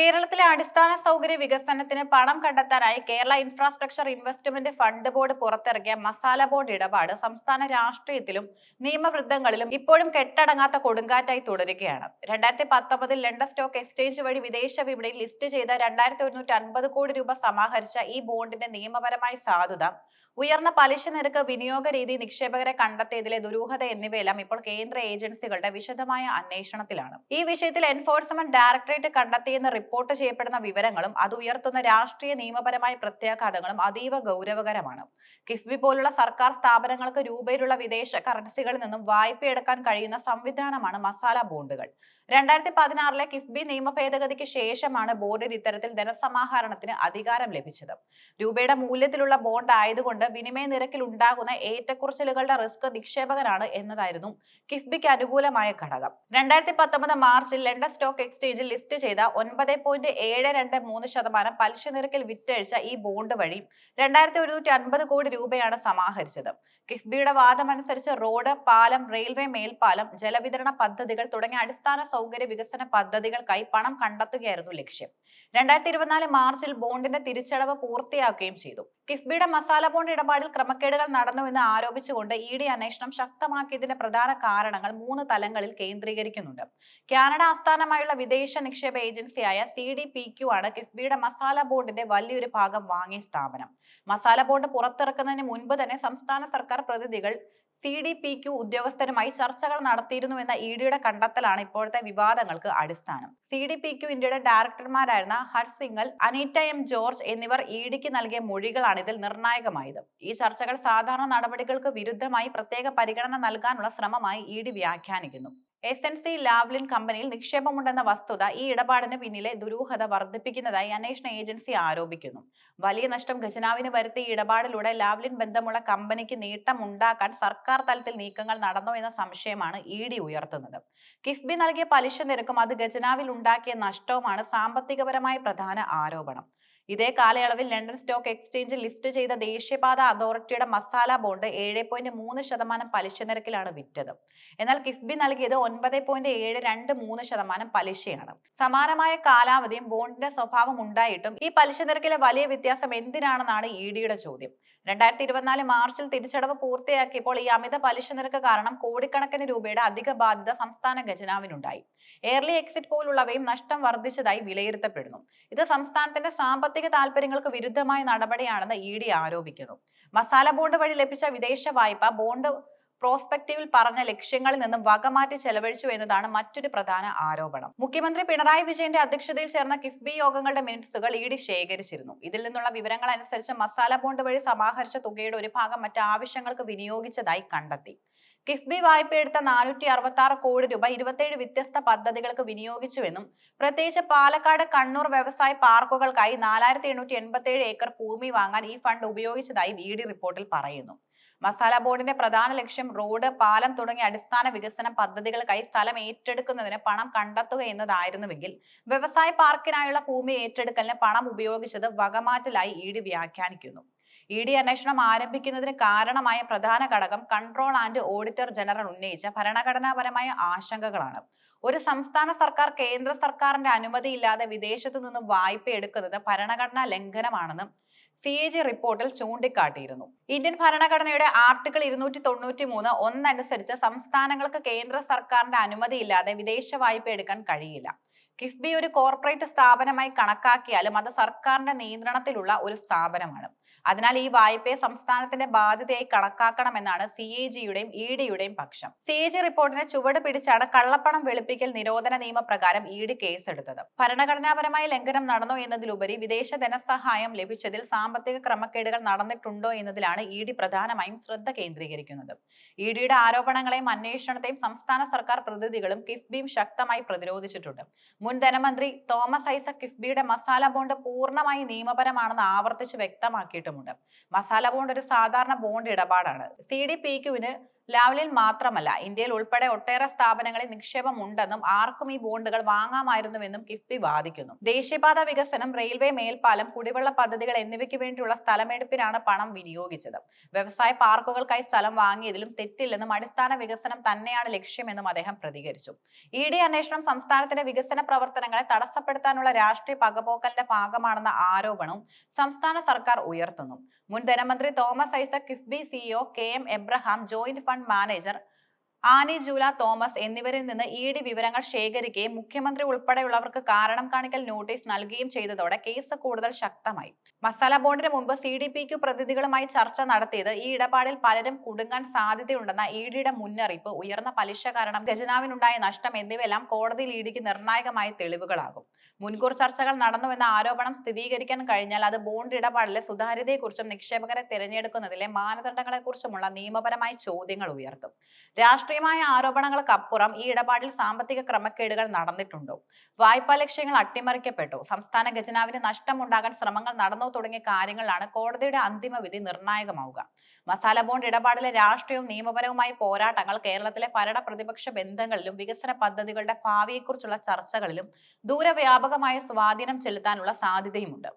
കേരളത്തിലെ അടിസ്ഥാന സൗകര്യ വികസനത്തിന് പണം കണ്ടെത്താനായി Kerala infrastructure investment fund board പുറത്തിറക്കിയ മസാല ബോർഡ് ഇടപാട് സംസ്ഥാന രാഷ്ട്രീയത്തിലും നിയമവൃദ്ധങ്ങളിലും ഇപ്പോഴും കെട്ടടങ്ങാത്ത കൊടുങ്കാറ്റായി തുടരുകയാണ്. രണ്ടായിരത്തി പത്തൊമ്പതിൽ ലണ്ടൻ സ്റ്റോക്ക് എക്സ്ചേഞ്ച് വഴി വിദേശ വിപണിയിൽ ലിസ്റ്റ് ചെയ്ത രണ്ടായിരത്തി ഒരുന്നൂറ്റി അൻപത് കോടി രൂപ സമാഹരിച്ച ഈ ബോണ്ടിന്റെ നിയമപരമായ സാധുത ഉയർന്ന പലിശ നിരക്ക് വിനിയോഗ രീതി നിക്ഷേപകരെ കണ്ടെത്തിയതിലെ ദുരൂഹത എന്നിവയെല്ലാം ഇപ്പോൾ കേന്ദ്ര ഏജൻസികളുടെ വിശദമായ അന്വേഷണത്തിലാണ്. ഈ വിഷയത്തിൽ എൻഫോഴ്സ്മെന്റ് ഡയറക്ടറേറ്റ് കണ്ടെത്തിയെന്ന് റിപ്പോർട്ട് ചെയ്യപ്പെടുന്ന വിവരങ്ങളും അത് ഉയർത്തുന്ന രാഷ്ട്രീയ നിയമപരമായ പ്രത്യാഘാതങ്ങളും അതീവ ഗൗരവകരമാണ്. കിഫ്ബി പോലുള്ള സർക്കാർ സ്ഥാപനങ്ങൾക്ക് രൂപയിലുള്ള വിദേശ കറൻസികളിൽ നിന്നും വായ്പയെടുക്കാൻ കഴിയുന്ന സംവിധാനമാണ് മസാല ബോണ്ടുകൾ. രണ്ടായിരത്തി പതിനാറിലെ കിഫ്ബി നിയമ ഭേദഗതിക്ക് ശേഷമാണ് ബോർഡിന് ഇത്തരത്തിൽ ധനസമാഹരണത്തിന് അധികാരം ലഭിച്ചത്. രൂപയുടെ മൂല്യത്തിലുള്ള ബോണ്ട് ആയതുകൊണ്ട് വിനിമയ നിരക്കിൽ ഉണ്ടാകുന്ന ഏറ്റക്കുറച്ചിലുകളുടെ റിസ്ക് നിക്ഷേപകനാണ് എന്നതായിരുന്നു കിഫ്ബിക്ക് അനുകൂലമായ ഘടകം. രണ്ടായിരത്തി പത്തൊമ്പത് മാർച്ചിൽ ലണ്ടൻ സ്റ്റോക്ക് എക്സ്ചേഞ്ചിൽ ലിസ്റ്റ് ചെയ്ത ഒൻപത് പോയിന്റ് ഏഴ് രണ്ട് മൂന്ന് ശതമാനം പലിശ നിരക്കിൽ വിറ്റഴിച്ച ഈ ബോണ്ട് വഴി രണ്ടായിരത്തി ഒരുന്നൂറ്റി അൻപത് കോടി രൂപയാണ് സമാഹരിച്ചത്. കിഫ്ബിയുടെ വാദമനുസരിച്ച് റോഡ് പാലം റെയിൽവേ മേൽപ്പാലം ജലവിതരണ പദ്ധതികൾ തുടങ്ങിയ അടിസ്ഥാന സൗകര്യ വികസന പദ്ധതികൾക്കായി പണം കണ്ടെത്തുകയായിരുന്നു ലക്ഷ്യം. രണ്ടായിരത്തി ഇരുപത്തിനാല് മാർച്ചിൽ ബോണ്ടിന്റെ തിരിച്ചടവ് പൂർത്തിയാക്കുകയും ചെയ്തു. കിഫ്ബിയുടെ മസാല ബോണ്ട് ഇടപാടിൽ ക്രമക്കേടുകൾ നടന്നുവെന്ന് ആരോപിച്ചുകൊണ്ട് ഇ ഡി അന്വേഷണം ശക്തമാക്കിയതിന്റെ പ്രധാന കാരണങ്ങൾ മൂന്ന് തലങ്ങളിൽ കേന്ദ്രീകരിക്കുന്നുണ്ട്. കാനഡ ആസ്ഥാനമായുള്ള വിദേശ നിക്ഷേപ ഏജൻസിയായ സി ഡി പി ക്യു ആണ് കിഫ്ബിയുടെ മസാല ബോണ്ടിന്റെ വലിയൊരു ഭാഗം വാങ്ങിയ സ്ഥാപനം. മസാല ബോണ്ട് പുറത്തിറക്കുന്നതിന് മുൻപ് തന്നെ സംസ്ഥാന സർക്കാർ പ്രതിനിധികൾ സി ഡി പി ക്യു ഉദ്യോഗസ്ഥരുമായി ചർച്ചകൾ നടത്തിയിരുന്നുവെന്ന ഇ ഡിയുടെ കണ്ടെത്തലാണ് ഇപ്പോഴത്തെ വിവാദങ്ങൾക്ക് അടിസ്ഥാനം. സി ഡി പി ക്യു ഇന്ത്യയുടെ ഡയറക്ടർമാരായിരുന്ന ഹർസിംഗൽ സിംഗൽ അനീറ്റ എം ജോർജ് എന്നിവർ ഇ ഡിക്ക് നൽകിയ മൊഴികളാണ് ഇതിൽ നിർണായകമായത്. ഈ ചർച്ചകൾ സാധാരണ നടപടികൾക്ക് വിരുദ്ധമായി പ്രത്യേക പരിഗണന നൽകാനുള്ള ശ്രമമായി ഇ ഡി വ്യാഖ്യാനിക്കുന്നു. എസ് എൻ സി ലാവ്ലിൻ കമ്പനിയിൽ നിക്ഷേപമുണ്ടെന്ന വസ്തുത ഈ ഇടപാടിന് പിന്നിലെ ദുരൂഹത വർദ്ധിപ്പിക്കുന്നതായി അന്വേഷണ ഏജൻസി ആരോപിക്കുന്നു. വലിയ നഷ്ടം ഖജനാവിന് വരുത്തിയ ഇടപാടിലൂടെ ലാവ്ലിൻ ബന്ധമുള്ള കമ്പനിക്ക് നേട്ടമുണ്ടാക്കാൻ സർക്കാർ തലത്തിൽ നീക്കങ്ങൾ നടന്നോ എന്ന സംശയമാണ് ഇ ഡി ഉയർത്തുന്നത്. കിഫ്ബി നൽകിയ പലിശ നിരക്കും അത് ഖജനാവിൽ ഉണ്ടാക്കിയ നഷ്ടവുമാണ് സാമ്പത്തികപരമായ പ്രധാന ആരോപണം. ഇതേ കാലയളവിൽ ലണ്ടൻ സ്റ്റോക്ക് എക്സ്ചേഞ്ച് ലിസ്റ്റ് ചെയ്ത ദേശീയപാത അതോറിറ്റിയുടെ മസാല ബോണ്ട് ഏഴ് പോയിന്റ് മൂന്ന് ശതമാനം പലിശ നിരക്കിലാണ് വിറ്റത്. എന്നാൽ കിഫ്ബി നൽകിയത് ഒൻപത് പോയിന്റ് ഏഴ് രണ്ട് മൂന്ന് ശതമാനം പലിശയാണ്. സമാനമായ കാലാവധിയും ബോണ്ടിന്റെ സ്വഭാവം ഉണ്ടായിട്ടും ഈ പലിശ നിരക്കിലെ വലിയ വ്യത്യാസം എന്തിനാണെന്നാണ് ഇ ഡിയുടെ ചോദ്യം. രണ്ടായിരത്തി ഇരുപത്തിനാല് മാർച്ചിൽ തിരിച്ചടവ് പൂർത്തിയാക്കിയപ്പോൾ ഈ അമിത പലിശ നിരക്ക് കാരണം കോടിക്കണക്കിന് രൂപയുടെ അധിക ബാധ്യത സംസ്ഥാന ഖജനാവിനുണ്ടായി. എയർലി എക്സിറ്റ് പോലുള്ളവയും നഷ്ടം വർദ്ധിച്ചതായി വിലയിരുത്തപ്പെടുന്നു. ഇത് സംസ്ഥാനത്തിന്റെ സാമ്പത്തിക താൽപര്യങ്ങൾക്ക് വിരുദ്ധമായ നടപടിയാണെന്ന് ഇ ഡി ആരോപിക്കുന്നു. മസാല ബോണ്ട് വഴി ലഭിച്ച വിദേശ വായ്പ ബോണ്ട് പ്രോസ്പെക്റ്റീവിൽ പറഞ്ഞ ലക്ഷ്യങ്ങളിൽ നിന്നും വകമാറ്റി ചെലവഴിച്ചു എന്നതാണ് മറ്റൊരു പ്രധാന ആരോപണം. മുഖ്യമന്ത്രി പിണറായി വിജയന്റെ അധ്യക്ഷതയിൽ ചേർന്ന കിഫ്ബി യോഗങ്ങളുടെ മിനിറ്റ്സുകൾ ഇ ഡി ശേഖരിച്ചിരുന്നു. ഇതിൽ നിന്നുള്ള വിവരങ്ങൾ അനുസരിച്ച് മസാല ബോണ്ട് വഴി സമാഹരിച്ച തുകയുടെ ഒരു ഭാഗം മറ്റ് ആവശ്യങ്ങൾക്ക് വിനിയോഗിച്ചതായി കണ്ടെത്തി. കിഫ്ബി വായ്പയെടുത്ത നാനൂറ്റി അറുപത്തി ആറ് കോടി രൂപ ഇരുപത്തേഴ് വ്യത്യസ്ത പദ്ധതികൾക്ക് വിനിയോഗിച്ചുവെന്നും പ്രത്യേകിച്ച് പാലക്കാട് കണ്ണൂർ വ്യവസായ പാർക്കുകൾക്കായി നാലായിരത്തി എണ്ണൂറ്റി എൺപത്തി ഏഴ് ഏക്കർ ഭൂമി വാങ്ങാൻ ഈ ഫണ്ട് ഉപയോഗിച്ചതായി ഇ ഡി റിപ്പോർട്ടിൽ പറയുന്നു. മസാല ബോർഡിന്റെ പ്രധാന ലക്ഷ്യം റോഡ് പാലം തുടങ്ങിയ അടിസ്ഥാന വികസന പദ്ധതികൾക്കായി സ്ഥലം ഏറ്റെടുക്കുന്നതിന് പണം കണ്ടെത്തുക എന്നതായിരുന്നുവെങ്കിൽ വ്യവസായ പാർക്കിനായുള്ള ഭൂമി ഏറ്റെടുക്കലിന് പണം ഉപയോഗിച്ചത് വകമാറ്റലായി ഇ ഡി വ്യാഖ്യാനിക്കുന്നു. ഇ ഡി അന്വേഷണം ആരംഭിക്കുന്നതിന് കാരണമായ പ്രധാന ഘടകം കൺട്രോൾ ആൻഡ് ഓഡിറ്റർ ജനറൽ ഉന്നയിച്ച ഭരണഘടനാപരമായ ആശങ്കകളാണ്. ഒരു സംസ്ഥാന സർക്കാർ കേന്ദ്ര സർക്കാരിന്റെ അനുമതിയില്ലാതെ വിദേശത്തു നിന്നും വായ്പ എടുക്കുന്നത് ഭരണഘടനാ ലംഘനമാണെന്നും സി എ ജി റിപ്പോർട്ടിൽ ചൂണ്ടിക്കാട്ടിയിരുന്നു. ഇന്ത്യൻ ഭരണഘടനയുടെ ആർട്ടിക്കിൾ ഇരുന്നൂറ്റി തൊണ്ണൂറ്റി മൂന്ന് ഒന്നനുസരിച്ച് സംസ്ഥാനങ്ങൾക്ക് കേന്ദ്ര സർക്കാരിന്റെ അനുമതിയില്ലാതെ വിദേശ വായ്പ എടുക്കാൻ കഴിയില്ല. കിഫ്ബി ഒരു കോർപ്പറേറ്റ് സ്ഥാപനമായി കണക്കാക്കിയാലും അത് സർക്കാരിന്റെ നിയന്ത്രണത്തിലുള്ള ഒരു സ്ഥാപനമാണ്. അതിനാൽ ഈ വായ്പയെ സംസ്ഥാനത്തിന്റെ ബാധ്യതയായി കണക്കാക്കണമെന്നാണ് സി എ ജിയുടെയും ഇ ഡിയുടെയും പക്ഷം. സി എ ജി റിപ്പോർട്ടിനെ ചുവട് പിടിച്ചാണ് കള്ളപ്പണം വെളുപ്പിക്കൽ നിരോധന നിയമപ്രകാരം ഇ ഡി കേസെടുത്തത്. ഭരണഘടനാപരമായ ലംഘനം നടന്നോ എന്നതിലുപരി വിദേശ ധനസഹായം ലഭിച്ചതിൽ സാമ്പത്തിക ക്രമക്കേടുകൾ നടന്നിട്ടുണ്ടോ എന്നതിലാണ് ഇ ഡി പ്രധാനമായും ശ്രദ്ധ കേന്ദ്രീകരിക്കുന്നത്. ഇ ഡിയുടെ ആരോപണങ്ങളെയും അന്വേഷണത്തെയും സംസ്ഥാന സർക്കാർ പ്രതിനിധികളും കിഫ്ബിയും ശക്തമായി പ്രതിരോധിച്ചിട്ടുണ്ട്. മുൻ ധനമന്ത്രി തോമസ് ഐസക് കിഫ്ബിയുടെ മസാല ബോണ്ട് പൂർണമായി നിയമപരമാണെന്ന് ആവർത്തിച്ച് വ്യക്തമാക്കിയിട്ടുമുണ്ട്. മസാല ബോണ്ട് ഒരു സാധാരണ ബോണ്ട് ഇടപാടാണ്. സി ഡി പി ക്യുവിന് ലാവ്ലിൻ മാത്രമല്ല ഇന്ത്യയിൽ ഉൾപ്പെടെ ഒട്ടേറെ സ്ഥാപനങ്ങളിൽ നിക്ഷേപം ഉണ്ടെന്നും ആർക്കും ഈ ബോണ്ടുകൾ വാങ്ങാമായിരുന്നുവെന്നും കിഫ്ബി വാദിക്കുന്നു. ദേശീയപാത വികസനം റെയിൽവേ മേൽപ്പാലം കുടിവെള്ള പദ്ധതികൾ എന്നിവയ്ക്ക് വേണ്ടിയുള്ള സ്ഥലമെടുപ്പിനാണ് പണം വിനിയോഗിച്ചത്. വ്യവസായ പാർക്കുകൾക്കായി സ്ഥലം വാങ്ങിയതിലും തെറ്റില്ലെന്നും അടിസ്ഥാന വികസനം തന്നെയാണ് ലക്ഷ്യമെന്നും അദ്ദേഹം പ്രതികരിച്ചു. ഇ ഡി അന്വേഷണം സംസ്ഥാനത്തിന്റെ വികസന പ്രവർത്തനങ്ങളെ തടസ്സപ്പെടുത്താനുള്ള രാഷ്ട്രീയ പകപോക്കലിന്റെ ഭാഗമാണെന്ന ആരോപണവും സംസ്ഥാന സർക്കാർ ഉയർത്തുന്നു. മുൻ ധനമന്ത്രി Thomas Isaac KIIFB CEO K M Abraham joint fund manager Annie Jula Thomas എന്നിവരിൽ നിന്ന് ഇ ഡി വിവരങ്ങൾ ശേഖരിക്കുകയും മുഖ്യമന്ത്രി ഉൾപ്പെടെയുള്ളവർക്ക് കാരണം കാണിക്കൽ നോട്ടീസ് നൽകുകയും ചെയ്തതോടെ കേസ് കൂടുതൽ ശക്തമായി. മസാല ബോണ്ടിന് മുമ്പ് സി ഡി പി ക്യു പ്രതിനിധികളുമായി ചർച്ച നടത്തിയത് ഈ ഇടപാടിൽ പലരും കുടുങ്ങാൻ സാധ്യതയുണ്ടെന്ന ഇ ഡിയുടെ മുന്നറിയിപ്പ് ഉയർന്ന പലിശ കാരണം ഖജനാവിനുണ്ടായ നഷ്ടം എന്നിവയെല്ലാം കോടതിയിൽ ഇ ഡിക്ക് നിർണായകമായ തെളിവുകളാകും. മുൻകൂർ ചർച്ചകൾ നടന്നുവെന്ന ആരോപണം സ്ഥിരീകരിക്കാൻ കഴിഞ്ഞാൽ അത് ബോണ്ട് ഇടപാടിലെ സുതാര്യതയെക്കുറിച്ചും നിക്ഷേപകരെ തിരഞ്ഞെടുക്കുന്നതിലെ മാനദണ്ഡങ്ങളെക്കുറിച്ചുമുള്ള നിയമപരമായ ചോദ്യങ്ങൾ ഉയർത്തും. രാഷ്ട്രീയമായ ആരോപണങ്ങൾക്കപ്പുറം ഈ ഇടപാടിൽ സാമ്പത്തിക ക്രമക്കേടുകൾ നടന്നിട്ടുണ്ടോ. വായ്പാ ലക്ഷ്യങ്ങൾ അട്ടിമറിക്കപ്പെട്ടു. സംസ്ഥാന ഖജനാവിന് നഷ്ടമുണ്ടാകാൻ ശ്രമങ്ങൾ നടന്നോ തുടങ്ങിയ കാര്യങ്ങളാണ് കോടതിയുടെ അന്തിമ വിധി നിർണായകമാവുക. മസാല ബോണ്ട് ഇടപാടിലെ രാഷ്ട്രീയവും നിയമപരവുമായ പോരാട്ടങ്ങൾ കേരളത്തിലെ ഭരണ പ്രതിപക്ഷ ബന്ധങ്ങളിലും വികസന പദ്ധതികളുടെ ഭാവിയെക്കുറിച്ചുള്ള ചർച്ചകളിലും ദൂരവ്യാപകമായ സ്വാധീനം ചെലുത്താനുള്ള സാധ്യതയുമുണ്ട്.